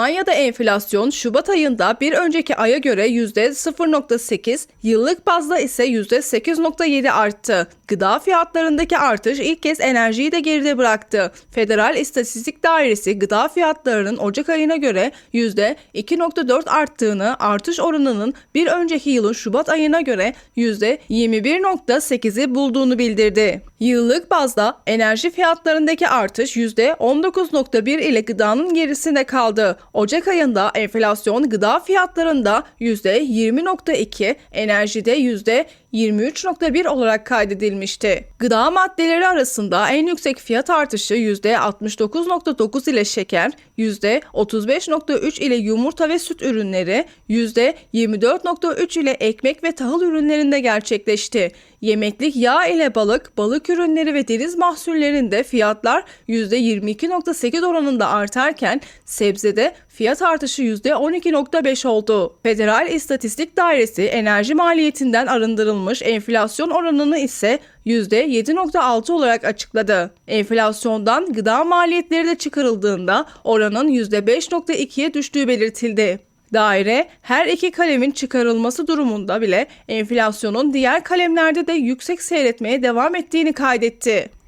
Almanya'da enflasyon Şubat ayında bir önceki aya göre %0.8, yıllık bazda ise %8.7 arttı. Gıda fiyatlarındaki artış ilk kez enerjiyi de geride bıraktı. Federal İstatistik Dairesi gıda fiyatlarının Ocak ayına göre %2.4 arttığını, artış oranının bir önceki yılın Şubat ayına göre %21.8'i bulduğunu bildirdi. Yıllık bazda enerji fiyatlarındaki artış %19.1 ile gıdanın gerisinde kaldı. Ocak ayında enflasyon gıda fiyatlarında %20.2, enerjide %23.1 olarak kaydedilmişti. Gıda maddeleri arasında en yüksek fiyat artışı %69.9 ile şeker, %35.3 ile yumurta ve süt ürünleri, %24.3 ile ekmek ve tahıl ürünlerinde gerçekleşti. Yemeklik yağ ile balık, balık ürünleri ve deniz mahsullerinde fiyatlar %22.8 oranında artarken sebzede fiyat artışı %12.5 oldu. Federal İstatistik Dairesi enerji maliyetinden arındırılmış enflasyon oranını ise %7.6 olarak açıkladı. Enflasyondan gıda maliyetleri de çıkarıldığında oranın %5.2'ye düştüğü belirtildi. Daire her iki kalemin çıkarılması durumunda bile enflasyonun diğer kalemlerde de yüksek seyretmeye devam ettiğini kaydetti.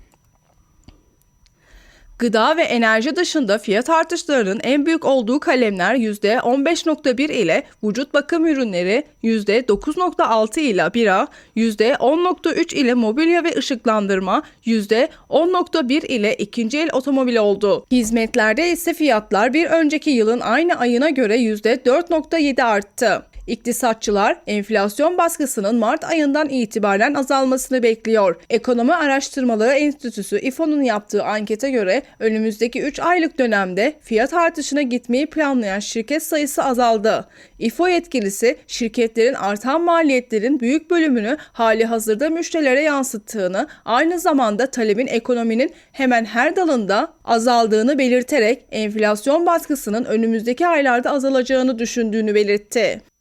Gıda ve enerji dışında fiyat artışlarının en büyük olduğu kalemler %15.1 ile vücut bakım ürünleri, %9.6 ile bira, %10.3 ile mobilya ve ışıklandırma, %10.1 ile ikinci el otomobil oldu. Hizmetlerde ise fiyatlar bir önceki yılın aynı ayına göre %4.7 arttı. İktisatçılar enflasyon baskısının Mart ayından itibaren azalmasını bekliyor. Ekonomi Araştırmaları Enstitüsü İFO'nun yaptığı ankete göre önümüzdeki 3 aylık dönemde fiyat artışına gitmeyi planlayan şirket sayısı azaldı. İFO yetkilisi şirketlerin artan maliyetlerin büyük bölümünü hali hazırda müşterilere yansıttığını, aynı zamanda talebin ekonominin hemen her dalında azaldığını belirterek enflasyon baskısının önümüzdeki aylarda azalacağını düşündüğünü belirtti.